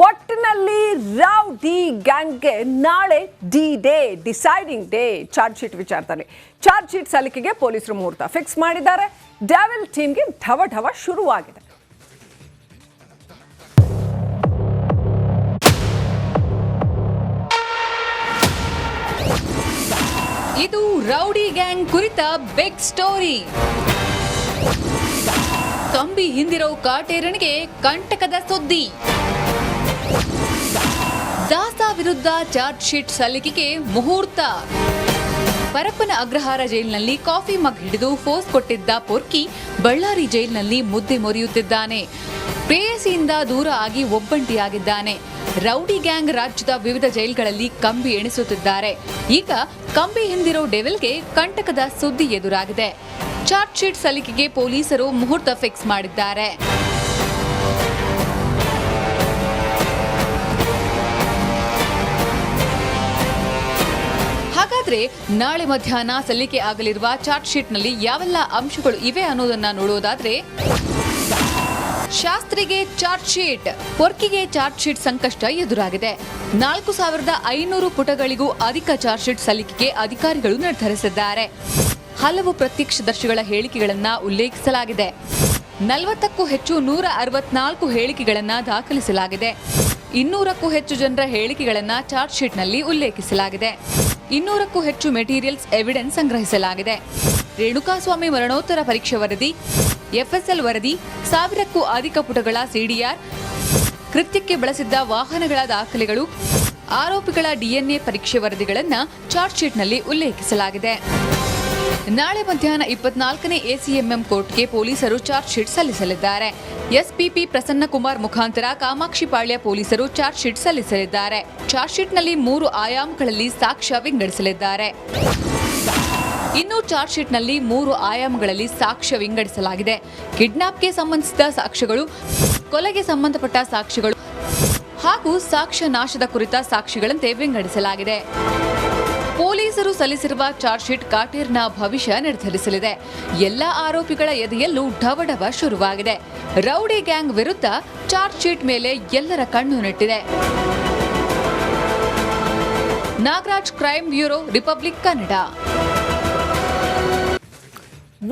ಒಟ್ಟಿನಲ್ಲಿ ರಾವ್ ಡಿ ಗ್ಯಾಂಗ್ಗೆ ನಾಳೆ D day deciding day, charge sheet ವಿಚಾರದಲ್ಲಿ. ಚಾರ್ಜ್ ಶೀಟ್ ಸಲ್ಲಿಕೆಗೆ ಪೊಲೀಸರು ಮುಹೂರ್ತ ಫಿಕ್ಸ್ ಮಾಡಿದ್ದಾರೆ. ಡ್ಯಾವೆಲ್ ಟೀಮ್ಗೆ ಢವ ಢವ ಶುರುವಾಗಿದೆ. ಇದು ರೌಡಿ ಗ್ಯಾಂಗ್ ಕುರಿತ ಬಿಗ್ ಸ್ಟೋರಿ. ಕಂಬಿ ಹಿಂದಿರೋ ಕಾಟೇರನಿಗೆ ಕಂಟಕದ ಸುದ್ದಿ. ದಾಸ ವಿರುದ್ಧ ಚಾರ್ಜ್ ಶೀಟ್ ಸಲ್ಲಿಕೆಗೆ ಮುಹೂರ್ತ. ಪರಪ್ಪನ ಅಗ್ರಹಾರ ಜೈಲಿನಲ್ಲಿ ಕಾಫಿ ಮಗ್ ಹಿಡಿದು ಫೋಸ್ ಕೊಟ್ಟಿದ್ದ ಪೊರ್ಕಿ ಬಳ್ಳಾರಿ ಜೈಲಿನಲ್ಲಿ ಮುದ್ದೆ ಮುರಿಯುತ್ತಿದ್ದಾನೆ. ಪ್ರೇಯಸಿಯಿಂದ ದೂರ ಆಗಿ ಒಬ್ಬಂಟಿಯಾಗಿದ್ದಾನೆ. ರೌಡಿ ಗ್ಯಾಂಗ್ ರಾಜ್ಯದ ವಿವಿಧ ಜೈಲ್ಗಳಲ್ಲಿ ಕಂಬಿ ಎಣಿಸುತ್ತಿದ್ದಾರೆ. ಈಗ ಕಂಬಿ ಹಿಂದಿರೋ ಡೆವಿಲ್ಗೆ ಕಂಟಕದ ಸುದ್ದಿ ಎದುರಾಗಿದೆ. ಚಾರ್ಜ್ ಶೀಟ್ ಸಲ್ಲಿಕೆಗೆ ಪೊಲೀಸರು ಮುಹೂರ್ತ ಫಿಕ್ಸ್ ಮಾಡಿದ್ದಾರೆ. ಹಾಗಾದ್ರೆ ನಾಳೆ ಮಧ್ಯಾಹ್ನ ಸಲ್ಲಿಕೆ ಆಗಲಿರುವ ಚಾರ್ಟ್ ಶೀಟ್ನಲ್ಲಿ ಯಾವೆಲ್ಲ ಅಂಶಗಳು ಇವೆ ಅನ್ನೋದನ್ನ ನೋಡೋದಾದ್ರೆ ಶಾಸ್ತ್ರಿಗೆ ಚಾರ್ಜ್ ಶೀಟ್ ಪೊರ್ಕಿಗೆ ಚಾರ್ಜ್ ಶೀಟ್ ಸಂಕಷ್ಟ ಎದುರಾಗಿದೆ. ನಾಲ್ಕು ಸಾವಿರದ ಐನೂರು ಪುಟಗಳಿಗೂ ಅಧಿಕ ಚಾರ್ಟ್ ಶೀಟ್ ಸಲ್ಲಿಕೆಗೆ ಅಧಿಕಾರಿಗಳು ನಿರ್ಧರಿಸಿದ್ದಾರೆ. ಹಲವು ಪ್ರತ್ಯಕ್ಷದರ್ಶಿಗಳ ಹೇಳಿಕೆಗಳನ್ನ ಉಲ್ಲೇಖಿಸಲಾಗಿದೆ. ನಲವತ್ತಕ್ಕೂ ಹೆಚ್ಚು ನೂರ ಅರವತ್ನಾಲ್ಕು ಹೇಳಿಕೆಗಳನ್ನ ದಾಖಲಿಸಲಾಗಿದೆ. ಇನ್ನೂರಕ್ಕೂ ಹೆಚ್ಚು ಜನರ ಹೇಳಿಕೆಗಳನ್ನ ಚಾರ್ಜ್ ಶೀಟ್ನಲ್ಲಿ ಉಲ್ಲೇಖಿಸಲಾಗಿದೆ. ಇನ್ನೂರಕ್ಕೂ ಹೆಚ್ಚು ಮೆಟೀರಿಯಲ್ಸ್ ಎವಿಡೆನ್ಸ್ ಸಂಗ್ರಹಿಸಲಾಗಿದೆ. ರೇಣುಕಾಸ್ವಾಮಿ ಮರಣೋತ್ತರ ಪರೀಕ್ಷೆ ವರದಿ ಎಫ್ಎಸ್ಎಲ್ ವರದಿ, ಸಾವಿರಕ್ಕೂ ಅಧಿಕ ಪುಟಗಳ ಸಿಡಿಆರ್ ಕೃತ್ಯಕ್ಕೆ ಬಳಸಿದ್ದ ವಾಹನಗಳ ದಾಖಲೆಗಳು, ಆರೋಪಿಗಳ ಡಿಎನ್ಎ ಪರೀಕ್ಷೆ ವರದಿಗಳನ್ನು ಚಾರ್ಜ್ ಶೀಟ್ನಲ್ಲಿ ಉಲ್ಲೇಖಿಸಲಾಗಿದೆ. ನಾಳೆ ಮಧ್ಯಾಹ್ನ ಇಪ್ಪತ್ನಾಲ್ಕನೇ ಎಸಿಎಂಎಂ ಕೋರ್ಟ್ಗೆ ಪೊಲೀಸರು ಚಾರ್ಜ್ ಶೀಟ್ ಸಲ್ಲಿಸಲಿದ್ದಾರೆ. ಎಸ್ಪಿಪಿ ಪ್ರಸನ್ನ ಕುಮಾರ್ ಮುಖಾಂತರ ಕಾಮಾಕ್ಷಿಪಾಳ್ಯ ಪೊಲೀಸರು ಚಾರ್ಜ್ ಶೀಟ್ ಸಲ್ಲಿಸಲಿದ್ದಾರೆ. ಚಾರ್ಜ್ ಶೀಟ್ನಲ್ಲಿ ಮೂರು ಆಯಾಮಗಳಲ್ಲಿ ಸಾಕ್ಷ್ಯ ವಿಂಗಡಿಸಲಿದ್ದಾರೆ. ಇನ್ನು ಚಾರ್ಜ್ ಶೀಟ್ನಲ್ಲಿ ಮೂರು ಆಯಾಮಗಳಲ್ಲಿ ಸಾಕ್ಷ್ಯ ವಿಂಗಡಿಸಲಾಗಿದೆ. ಕಿಡ್ನಾಪ್ಗೆ ಸಂಬಂಧಿಸಿದ ಸಾಕ್ಷ್ಯಗಳು, ಕೊಲೆಗೆ ಸಂಬಂಧಪಟ್ಟ ಸಾಕ್ಷ್ಯಗಳು ಹಾಗೂ ಸಾಕ್ಷ್ಯ ನಾಶದ ಕುರಿತ ಸಾಕ್ಷಿಗಳಂತೆ ವಿಂಗಡಿಸಲಾಗಿದೆ. ಪೊಲೀಸರು ಸಲ್ಲಿಸಿರುವ ಚಾರ್ಜ್ ಶೀಟ್ ಕಾಟೇರ್ನ ಭವಿಷ್ಯ ನಿರ್ಧರಿಸಲಿದೆ. ಎಲ್ಲ ಆರೋಪಿಗಳ ಎದೆಯಲ್ಲೂ ಢವಢವ ಶುರುವಾಗಿದೆ. ರೌಡಿ ಗ್ಯಾಂಗ್ ವಿರುದ್ಧ ಚಾರ್ಜ್ ಶೀಟ್ ಮೇಲೆ ಎಲ್ಲರ ಕಣ್ಣು ನೆಟ್ಟಿದೆ. Nagaraj crime bureau, Republic Kannada.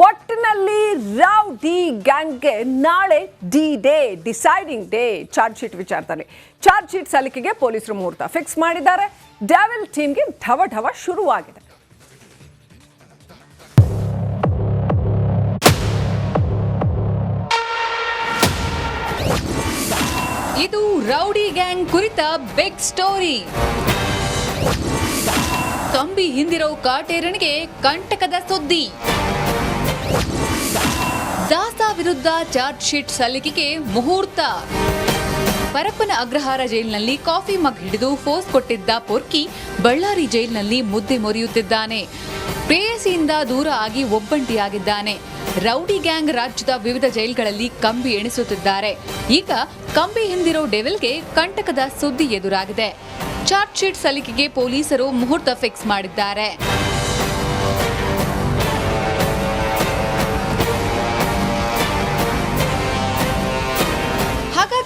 ಒಟ್ಟಿನಲ್ಲಿ ರಾವ್ ಡಿ ಗ್ಯಾಂಗ್ಗೆ ನಾಳೆ D day deciding day charge sheet ವಿಚಾರದಲ್ಲಿ. ಚಾರ್ಜ್ ಶೀಟ್ ಸಲ್ಲಿಕೆಗೆ ಪೊಲೀಸರು ಮುಹೂರ್ತ ಫಿಕ್ಸ್ ಮಾಡಿದ್ದಾರೆ. ಡ್ಯಾವೆಲ್ ಟೀಮ್ಗೆ ಢವ ಢವ ಶುರುವಾಗಿದೆ. ಇದು ರೌಡಿ ಗ್ಯಾಂಗ್ ಕುರಿತ ಬಿಗ್ ಸ್ಟೋರಿ. ಕಂಬಿ ಹಿಂದಿರೋ ಕಾಟೇರನಿಗೆ ಕಂಟಕದ ಸುದ್ದಿ. ದಾಸ ವಿರುದ್ಧ ಚಾರ್ಜ್ ಶೀಟ್ ಸಲ್ಲಿಕೆಗೆ ಮುಹೂರ್ತ. ಪರಪ್ಪನ ಅಗ್ರಹಾರ ಜೈಲಿನಲ್ಲಿ ಕಾಫಿ ಮಗ್ ಹಿಡಿದು ಫೋಸ್ ಕೊಟ್ಟಿದ್ದ ಪೊರ್ಕಿ ಬಳ್ಳಾರಿ ಜೈಲಿನಲ್ಲಿ ಮುದ್ದೆ ಮೊರೆಯುತ್ತಿದ್ದಾನೆ. ಪ್ರೇಯಸಿಯಿಂದ ದೂರ ಆಗಿ ಒಬ್ಬಂಟಿಯಾಗಿದ್ದಾನೆ. ರೌಡಿ ಗ್ಯಾಂಗ್ ರಾಜ್ಯದ ವಿವಿಧ ಜೈಲ್ಗಳಲ್ಲಿ ಕಂಬಿ ಎಣಿಸುತ್ತಿದ್ದಾರೆ. ಈಗ ಕಂಬಿ ಹಿಂದಿರೋ ಡೆವಿಲ್ಗೆ ಕಂಟಕದ ಸುದ್ದಿ ಎದುರಾಗಿದೆ. ಚಾರ್ಜ್ ಶೀಟ್ ಸಲ್ಲಿಕೆಗೆ ಪೊಲೀಸರು ಮುಹೂರ್ತ ಫಿಕ್ಸ್ ಮಾಡಿದ್ದಾರೆ.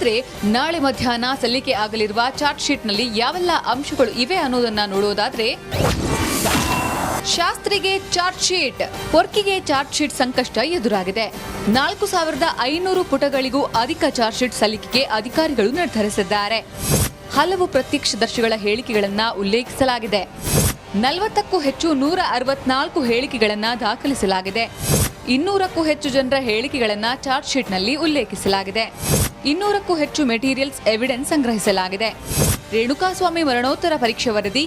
ಹಾಗಾದ್ರೆ ನಾಳೆ ಮಧ್ಯಾಹ್ನ ಸಲ್ಲಿಕೆ ಆಗಲಿರುವ ಚಾರ್ಜ್ ಶೀಟ್ನಲ್ಲಿ ಯಾವೆಲ್ಲ ಅಂಶಗಳು ಇವೆ ಅನ್ನೋದನ್ನ ನೋಡೋದಾದ್ರೆ ಶಾಸ್ತ್ರಿಗೆ ಚಾರ್ಟ್ ಶೀಟ್ ಪೊರ್ಕಿಗೆ ಚಾರ್ಜ್ ಶೀಟ್ ಸಂಕಷ್ಟ ಎದುರಾಗಿದೆ. ನಾಲ್ಕು ಸಾವಿರದ ಐನೂರು ಪುಟಗಳಿಗೂ ಅಧಿಕ ಚಾರ್ಜ್ ಶೀಟ್ ಸಲ್ಲಿಕೆಗೆ ಅಧಿಕಾರಿಗಳು ನಿರ್ಧರಿಸಿದ್ದಾರೆ. ಹಲವು ಪ್ರತ್ಯಕ್ಷದರ್ಶಿಗಳ ಹೇಳಿಕೆಗಳನ್ನ ಉಲ್ಲೇಖಿಸಲಾಗಿದೆ. ನಲವತ್ತಕ್ಕೂ ಹೆಚ್ಚು ನೂರ ಅರವತ್ನಾಲ್ಕು ಹೇಳಿಕೆಗಳನ್ನ ದಾಖಲಿಸಲಾಗಿದೆ. ಇನ್ನೂರಕ್ಕೂ ಹೆಚ್ಚು ಜನರ ಹೇಳಿಕೆಗಳನ್ನು ಚಾರ್ಜ್ ಶೀಟ್ನಲ್ಲಿ ಉಲ್ಲೇಖಿಸಲಾಗಿದೆ. ಇನ್ನೂರಕ್ಕೂ ಹೆಚ್ಚು ಮೆಟೀರಿಯಲ್ಸ್ ಎವಿಡೆನ್ಸ್ ಸಂಗ್ರಹಿಸಲಾಗಿದೆ. ರೇಣುಕಾಸ್ವಾಮಿ ಮರಣೋತ್ತರ ಪರೀಕ್ಷೆ ವರದಿ,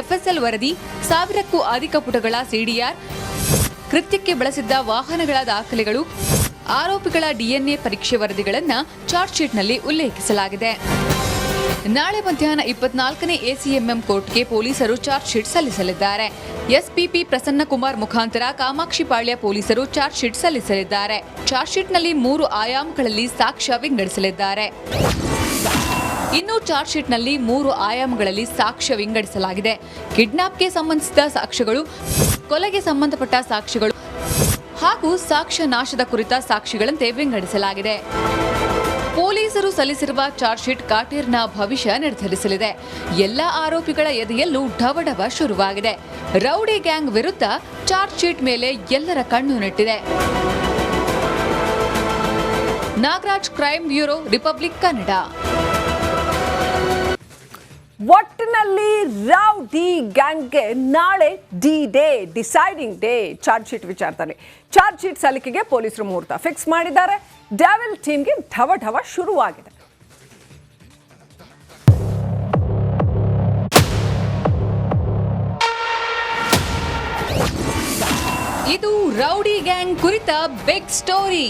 ಎಫ್ಎಸ್ಎಲ್ ವರದಿ, ಸಾವಿರಕ್ಕೂ ಅಧಿಕ ಪುಟಗಳ ಸಿಡಿಆರ್, ಕೃತ್ಯಕ್ಕೆ ಬಳಸಿದ್ದ ವಾಹನಗಳ ದಾಖಲೆಗಳು, ಆರೋಪಿಗಳ ಡಿಎನ್ಎ ಪರೀಕ್ಷೆ ವರದಿಗಳನ್ನು ಚಾರ್ಜ್ ಶೀಟ್ನಲ್ಲಿ ಉಲ್ಲೇಖಿಸಲಾಗಿದೆ. ನಾಳೆ ಮಧ್ಯಾಹ್ನ ಇಪ್ಪತ್ನಾಲ್ಕನೇ ಎಸಿಎಂಎಂ ಕೋರ್ಟ್ಗೆ ಪೊಲೀಸರು ಚಾರ್ಜ್ ಶೀಟ್ ಸಲ್ಲಿಸಲಿದ್ದಾರೆ. ಎಸ್ಪಿಪಿ ಪ್ರಸನ್ನ ಕುಮಾರ್ ಮುಖಾಂತರ ಕಾಮಾಕ್ಷಿಪಾಳ್ಯ ಪೊಲೀಸರು ಚಾರ್ಜ್ ಶೀಟ್ ಸಲ್ಲಿಸಲಿದ್ದಾರೆ. ಚಾರ್ಜ್ ಶೀಟ್ನಲ್ಲಿ ಮೂರು ಆಯಾಮಗಳಲ್ಲಿ ಸಾಕ್ಷ್ಯ ವಿಂಗಡಿಸಲಿದ್ದಾರೆ. ಇನ್ನು ಚಾರ್ಜ್ ಶೀಟ್ನಲ್ಲಿ ಮೂರು ಆಯಾಮಗಳಲ್ಲಿ ಸಾಕ್ಷ್ಯ ವಿಂಗಡಿಸಲಾಗಿದೆ. ಕಿಡ್ನಾಪ್ಗೆ ಸಂಬಂಧಿಸಿದ ಸಾಕ್ಷ್ಯಗಳು, ಕೊಲೆಗೆ ಸಂಬಂಧಪಟ್ಟ ಸಾಕ್ಷ್ಯಗಳು ಹಾಗೂ ಸಾಕ್ಷ್ಯ ನಾಶದ ಕುರಿತ ಸಾಕ್ಷಿಗಳಂತೆ ವಿಂಗಡಿಸಲಾಗಿದೆ. ಪೊಲೀಸರು ಸಲ್ಲಿಸಿರುವ ಚಾರ್ಜ್ ಶೀಟ್ ಕಾಟೇರ್ನ ಭವಿಷ್ಯ ನಿರ್ಧರಿಸಲಿದೆ. ಎಲ್ಲ ಆರೋಪಿಗಳ ಎದೆಯಲ್ಲೂ ಢವಢವ ಶುರುವಾಗಿದೆ. ರೌಡಿ ಗ್ಯಾಂಗ್ ವಿರುದ್ಧ ಚಾರ್ಜ್ ಶೀಟ್ ಮೇಲೆ ಎಲ್ಲರ ಕಣ್ಣು ನೆಟ್ಟಿದೆ. Nagaraj crime bureau, Republic Kannada. ಒಟ್ಟಿನಲ್ಲಿ ರೌಡಿ ಗ್ಯಾಂಗ್ಗೆ ನಾಳೆ D day deciding day charge sheet ವಿಚಾರದಲ್ಲಿ. ಚಾರ್ಜ್ ಶೀಟ್ ಸಲ್ಲಿಕೆಗೆ ಪೊಲೀಸರು ಮುಹೂರ್ತ ಫಿಕ್ಸ್ ಮಾಡಿದ್ದಾರೆ. ಡ್ಯಾವೆಲ್ ಟೀಮ್ಗೆ ಢವ ಢವ ಶುರುವಾಗಿದೆ. ಇದು ರೌಡಿ ಗ್ಯಾಂಗ್ ಕುರಿತ ಬಿಗ್ ಸ್ಟೋರಿ.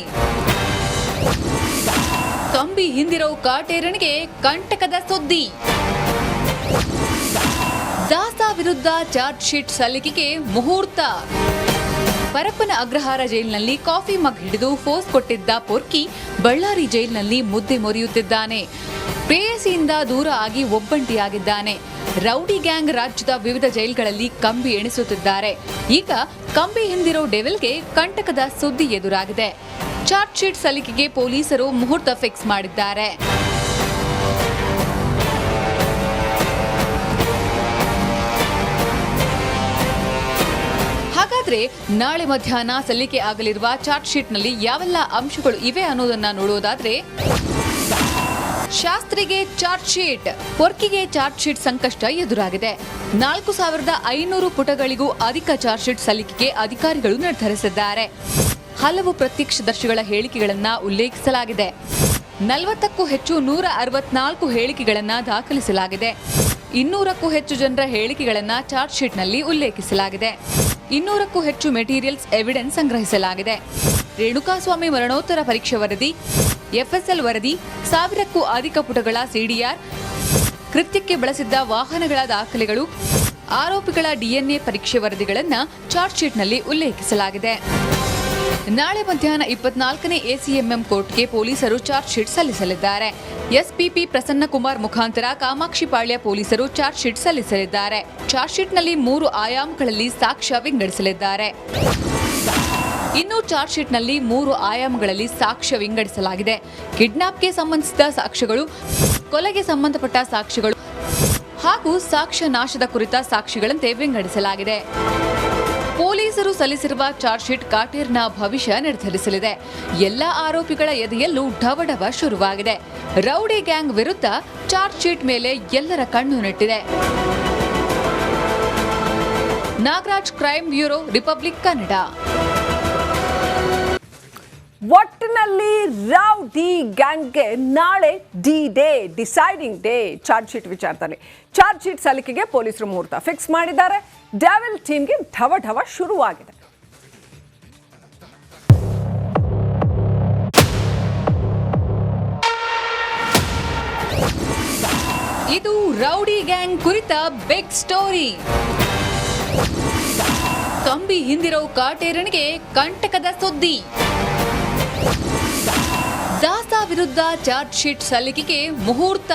ಕಂಬಿ ಹಿಂದಿರೋ ಕಾಟೇರನಿಗೆ ಕಂಟಕದ ಸುದ್ದಿ. ದಾಸ ವಿರುದ್ಧ ಚಾರ್ಜ್ ಶೀಟ್ ಸಲ್ಲಿಕೆಗೆ ಮುಹೂರ್ತ. ಪರಪ್ಪನ ಅಗ್ರಹಾರ ಜೈಲಿನಲ್ಲಿ ಕಾಫಿ ಮಗ್ ಹಿಡಿದು ಫೋಸ್ ಕೊಟ್ಟಿದ್ದ ಪೊರ್ಕಿ ಬಳ್ಳಾರಿ ಜೈಲಿನಲ್ಲಿ ಮುದ್ದೆ ಮೊರೆಯುತ್ತಿದ್ದಾನೆ. ಪ್ರೇಯಸಿಯಿಂದ ದೂರ ಆಗಿ ಒಬ್ಬಂಟಿಯಾಗಿದ್ದಾನೆ. ರೌಡಿ ಗ್ಯಾಂಗ್ ರಾಜ್ಯದ ವಿವಿಧ ಜೈಲ್ಗಳಲ್ಲಿ ಕಂಬಿ ಎಣಿಸುತ್ತಿದ್ದಾರೆ. ಈಗ ಕಂಬಿ ಹಿಂದಿರೋ ಡೆವಿಲ್ಗೆ ಕಂಟಕದ ಸುದ್ದಿ ಎದುರಾಗಿದೆ. ಚಾರ್ಜ್ ಶೀಟ್ ಸಲ್ಲಿಕೆಗೆ ಪೊಲೀಸರು ಮುಹೂರ್ತ ಫಿಕ್ಸ್ ಮಾಡಿದ್ದಾರೆ. ಹಾಗಾದ್ರೆ ನಾಳೆ ಮಧ್ಯಾಹ್ನ ಸಲ್ಲಿಕೆ ಆಗಲಿರುವ ಚಾರ್ಜ್ ಶೀಟ್ನಲ್ಲಿ ಯಾವೆಲ್ಲ ಅಂಶಗಳು ಇವೆ ಅನ್ನೋದನ್ನ ನೋಡೋದಾದ್ರೆ ಶಾಸ್ತ್ರಿಗೆ ಚಾರ್ಜ್ ಶೀಟ್ ಪೊರ್ಕಿಗೆ ಚಾರ್ಜ್ ಶೀಟ್ ಸಂಕಷ್ಟ ಎದುರಾಗಿದೆ. ನಾಲ್ಕು ಸಾವಿರದ ಐನೂರು ಪುಟಗಳಿಗೂ ಅಧಿಕ ಚಾರ್ಜ್ ಶೀಟ್ ಸಲ್ಲಿಕೆಗೆ ಅಧಿಕಾರಿಗಳು ನಿರ್ಧರಿಸಿದ್ದಾರೆ. ಹಲವು ಪ್ರತ್ಯಕ್ಷದರ್ಶಿಗಳ ಹೇಳಿಕೆಗಳನ್ನ ಉಲ್ಲೇಖಿಸಲಾಗಿದೆ. ನಲವತ್ತಕ್ಕೂ ಹೆಚ್ಚು ನೂರ ಅರವತ್ನಾಲ್ಕು ಹೇಳಿಕೆಗಳನ್ನ ದಾಖಲಿಸಲಾಗಿದೆ. ಇನ್ನೂರಕ್ಕೂ ಹೆಚ್ಚು ಜನರ ಹೇಳಿಕೆಗಳನ್ನ ಚಾರ್ಜ್ ಶೀಟ್ನಲ್ಲಿ ಉಲ್ಲೇಖಿಸಲಾಗಿದೆ. ಇನ್ನೂರಕ್ಕೂ ಹೆಚ್ಚು ಮೆಟೀರಿಯಲ್ಸ್ ಎವಿಡೆನ್ಸ್ ಸಂಗ್ರಹಿಸಲಾಗಿದೆ. ರೇಣುಕಾಸ್ವಾಮಿ ಮರಣೋತ್ತರ ಪರೀಕ್ಷೆ ವರದಿ, ಎಫ್ಎಸ್ಎಲ್ ವರದಿ, ಸಾವಿರಕ್ಕೂ ಅಧಿಕ ಪುಟಗಳ ಸಿಡಿಆರ್, ಕೃತ್ಯಕ್ಕೆ ಬಳಸಿದ್ದ ವಾಹನಗಳ ದಾಖಲೆಗಳು, ಆರೋಪಿಗಳ ಡಿಎನ್ಎ ಪರೀಕ್ಷೆ ವರದಿಗಳನ್ನು ಚಾರ್ಜ್ ಶೀಟ್ನಲ್ಲಿ ಉಲ್ಲೇಖಿಸಲಾಗಿದೆ. ನಾಳೆ ಮಧ್ಯಾಹ್ನ ಇಪ್ಪತ್ನಾಲ್ಕನೇ ಎಸಿಎಂಎಂ ಕೋರ್ಟ್ಗೆ ಪೊಲೀಸರು ಚಾರ್ಜ್ ಶೀಟ್ ಸಲ್ಲಿಸಲಿದ್ದಾರೆ. ಎಸ್ಪಿಪಿ ಪ್ರಸನ್ನ ಕುಮಾರ್ ಮುಖಾಂತರ ಕಾಮಾಕ್ಷಿಪಾಳ್ಯ ಪೊಲೀಸರು ಚಾರ್ಜ್ ಶೀಟ್ ಸಲ್ಲಿಸಲಿದ್ದಾರೆ. ಚಾರ್ಜ್ ಶೀಟ್ನಲ್ಲಿ ಮೂರು ಆಯಾಮಗಳಲ್ಲಿ ಸಾಕ್ಷ್ಯ ವಿಂಗಡಿಸಲಿದ್ದಾರೆ. ಇನ್ನು ಚಾರ್ಜ್ ಶೀಟ್ನಲ್ಲಿ ಮೂರು ಆಯಾಮಗಳಲ್ಲಿ ಸಾಕ್ಷ್ಯ ವಿಂಗಡಿಸಲಾಗಿದೆ. ಕಿಡ್ನಾಪ್ಗೆ ಸಂಬಂಧಿಸಿದ ಸಾಕ್ಷ್ಯಗಳು, ಕೊಲೆಗೆ ಸಂಬಂಧಪಟ್ಟ ಸಾಕ್ಷ್ಯಗಳು ಹಾಗೂ ಸಾಕ್ಷ್ಯ ನಾಶದ ಕುರಿತ ಸಾಕ್ಷಿಗಳಂತೆ ವಿಂಗಡಿಸಲಾಗಿದೆ. ಪೊಲೀಸರು ಸಲ್ಲಿಸಿರುವ ಚಾರ್ಜ್ ಶೀಟ್ ಕಾಟೇರ್ನ ಭವಿಷ್ಯ ನಿರ್ಧರಿಸಲಿದೆ. ಎಲ್ಲ ಆರೋಪಿಗಳ ಎದೆಯಲ್ಲೂ ಢವಢವ ಶುರುವಾಗಿದೆ. ರೌಡಿ ಗ್ಯಾಂಗ್ ವಿರುದ್ಧ ಚಾರ್ಜ್ ಶೀಟ್ ಮೇಲೆ ಎಲ್ಲರ ಕಣ್ಣು ನೆಟ್ಟಿದೆ. Nagaraj crime bureau, Republic Kannada. ಒಟ್ಟಿನಲ್ಲಿ ರೌಡಿ ಗ್ಯಾಂಗ್ಗೆ ನಾಳೆ D day deciding day charge sheet ವಿಚಾರದಲ್ಲಿ ಚಾರ್ಜ್ ಶೀಟ್ ಸಲ್ಲಿಕೆಗೆ ಪೊಲೀಸರು ಮುಹೂರ್ತ ಫಿಕ್ಸ್ ಮಾಡಿದ್ದಾರೆ. ಡ್ಯಾವೆಲ್ ಟೀಮ್ಗೆ ಢವ ಢವ ಶುರುವಾಗಿದೆ. ಇದು ರೌಡಿ ಗ್ಯಾಂಗ್ ಕುರಿತ ಬಿಗ್ ಸ್ಟೋರಿ. ಕಂಬಿ ಹಿಂದಿರೋ ಕಾಟೇರನಿಗೆ ಕಂಟಕದ ಸುದ್ದಿ. ದಾಸ ವಿರುದ್ಧ ಚಾರ್ಜ್ ಶೀಟ್ ಸಲ್ಲಿಕೆಗೆ ಮುಹೂರ್ತ.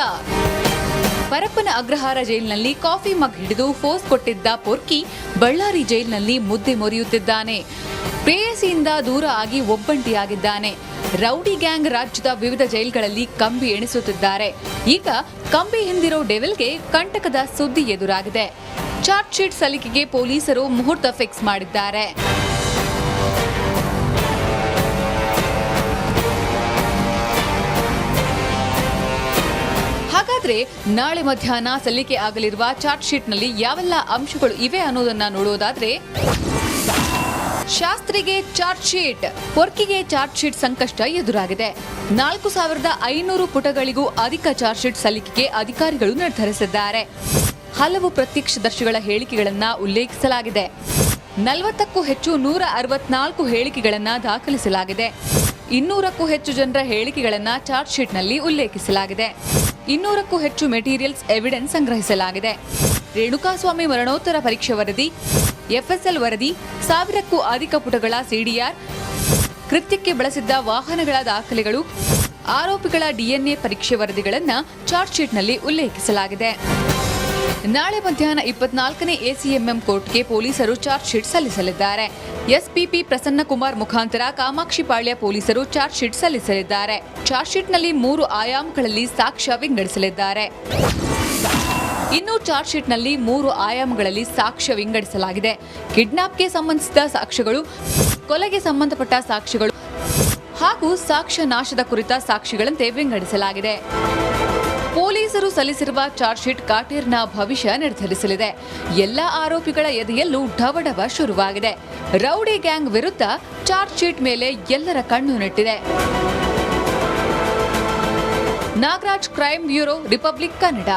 ಪರಪ್ಪನ ಅಗ್ರಹಾರ ಜೈಲಿನಲ್ಲಿ ಕಾಫಿ ಮಗ್ ಹಿಡಿದು ಫೋಸ್ ಕೊಟ್ಟಿದ್ದ ಪೊರ್ಕಿ ಬಳ್ಳಾರಿ ಜೈಲಿನಲ್ಲಿ ಮುದ್ದೆ ಮೊರೆಯುತ್ತಿದ್ದಾನೆ. ಪ್ರೇಯಸಿಯಿಂದ ದೂರ ಆಗಿ ಒಬ್ಬಂಟಿಯಾಗಿದ್ದಾನೆ. ರೌಡಿ ಗ್ಯಾಂಗ್ ರಾಜ್ಯದ ವಿವಿಧ ಜೈಲ್ಗಳಲ್ಲಿ ಕಂಬಿ ಎಣಿಸುತ್ತಿದ್ದಾರೆ. ಈಗ ಕಂಬಿ ಹಿಂದಿರೋ ಡೆವಿಲ್ಗೆ ಕಂಟಕದ ಸುದ್ದಿ ಎದುರಾಗಿದೆ. ಚಾರ್ಜ್ ಶೀಟ್ ಸಲ್ಲಿಕೆಗೆ ಪೊಲೀಸರು ಮುಹೂರ್ತ ಫಿಕ್ಸ್ ಮಾಡಿದ್ದಾರೆ. ಹಾಗಾದ್ರೆ ನಾಳೆ ಮಧ್ಯಾಹ್ನ ಸಲ್ಲಿಕೆ ಆಗಲಿರುವ ಚಾರ್ಜ್ ಶೀಟ್ನಲ್ಲಿ ಯಾವೆಲ್ಲ ಅಂಶಗಳು ಇವೆ ಅನ್ನೋದನ್ನ ನೋಡೋದಾದ್ರೆ, ಶಾಸ್ತ್ರಿಗೆ ಚಾರ್ಜ್ ಶೀಟ್ ಪೊರ್ಕಿಗೆ ಚಾರ್ಜ್ ಶೀಟ್ ಸಂಕಷ್ಟ ಎದುರಾಗಿದೆ. ನಾಲ್ಕು ಸಾವಿರದ ಐನೂರು ಪುಟಗಳಿಗೂ ಅಧಿಕ ಚಾರ್ಜ್ ಶೀಟ್ ಸಲ್ಲಿಕೆಗೆ ಅಧಿಕಾರಿಗಳು ನಿರ್ಧರಿಸಿದ್ದಾರೆ. ಹಲವು ಪ್ರತ್ಯಕ್ಷದರ್ಶಿಗಳ ಹೇಳಿಕೆಗಳನ್ನ ಉಲ್ಲೇಖಿಸಲಾಗಿದೆ. ನಲವತ್ತಕ್ಕೂ ಹೆಚ್ಚು ನೂರ ಅರವತ್ನಾಲ್ಕು ಹೇಳಿಕೆಗಳನ್ನ ದಾಖಲಿಸಲಾಗಿದೆ. ಇನ್ನೂರಕ್ಕೂ ಹೆಚ್ಚು ಜನರ ಹೇಳಿಕೆಗಳನ್ನ ಚಾರ್ಜ್ ಶೀಟ್ನಲ್ಲಿ ಉಲ್ಲೇಖಿಸಲಾಗಿದೆ. ಇನ್ನೂರಕ್ಕೂ ಹೆಚ್ಚು ಮೆಟೀರಿಯಲ್ಸ್ ಎವಿಡೆನ್ಸ್ ಸಂಗ್ರಹಿಸಲಾಗಿದೆ. ರೇಣುಕಾಸ್ವಾಮಿ ಮರಣೋತ್ತರ ಪರೀಕ್ಷೆ ವರದಿ ಎಫ್ಎಸ್ಎಲ್ ವರದಿ, ಸಾವಿರಕ್ಕೂ ಅಧಿಕ ಪುಟಗಳ ಸಿಡಿಆರ್ ಕೃತ್ಯಕ್ಕೆ ಬಳಸಿದ್ದ ವಾಹನಗಳ ದಾಖಲೆಗಳು, ಆರೋಪಿಗಳ ಡಿಎನ್ಎ ಪರೀಕ್ಷೆ ವರದಿಗಳನ್ನು ಚಾರ್ಜ್ ಶೀಟ್ನಲ್ಲಿ ಉಲ್ಲೇಖಿಸಲಾಗಿದೆ. ನಾಳೆ ಮಧ್ಯಾಹ್ನ ಇಪ್ಪತ್ನಾಲ್ಕನೇ ಎಸಿಎಂಎಂ ಕೋರ್ಟ್ಗೆ ಪೊಲೀಸರು ಚಾರ್ಜ್ ಶೀಟ್ ಸಲ್ಲಿಸಲಿದ್ದಾರೆ. ಎಸ್ಪಿಪಿ ಪ್ರಸನ್ನಕುಮಾರ್ ಮುಖಾಂತರ ಕಾಮಾಕ್ಷಿಪಾಳ್ಯ ಪೊಲೀಸರು ಚಾರ್ಜ್ ಶೀಟ್ ಸಲ್ಲಿಸಲಿದ್ದಾರೆ. ಚಾರ್ಜ್ ಶೀಟ್ನಲ್ಲಿ ಮೂರು ಆಯಾಮಗಳಲ್ಲಿ ಸಾಕ್ಷ್ಯ ವಿಂಗಡಿಸಲಿದ್ದಾರೆ. ಇನ್ನು ಚಾರ್ಜ್ ಶೀಟ್ನಲ್ಲಿ ಮೂರು ಆಯಾಮಗಳಲ್ಲಿ ಸಾಕ್ಷ್ಯ ವಿಂಗಡಿಸಲಾಗಿದೆ. ಕಿಡ್ನಾಪ್ಗೆ ಸಂಬಂಧಿಸಿದ ಸಾಕ್ಷ್ಯಗಳು, ಕೊಲೆಗೆ ಸಂಬಂಧಪಟ್ಟ ಸಾಕ್ಷ್ಯಗಳು ಹಾಗೂ ಸಾಕ್ಷ್ಯ ನಾಶದ ಕುರಿತ ಸಾಕ್ಷಿಗಳಂತೆ ವಿಂಗಡಿಸಲಾಗಿದೆ. ಪೊಲೀಸರು ಸಲ್ಲಿಸಿರುವ ಚಾರ್ಜ್ ಶೀಟ್ ಕಾಟೇರ್ನ ಭವಿಷ್ಯ ನಿರ್ಧರಿಸಲಿದೆ. ಎಲ್ಲ ಆರೋಪಿಗಳ ಎದೆಯಲ್ಲೂ ಢವಢವ ಶುರುವಾಗಿದೆ. ರೌಡಿ ಗ್ಯಾಂಗ್ ವಿರುದ್ಧ ಚಾರ್ಜ್ ಶೀಟ್ ಮೇಲೆ ಎಲ್ಲರ ಕಣ್ಣು ನೆಟ್ಟಿದೆ. Nagaraj crime bureau, Republic Kannada.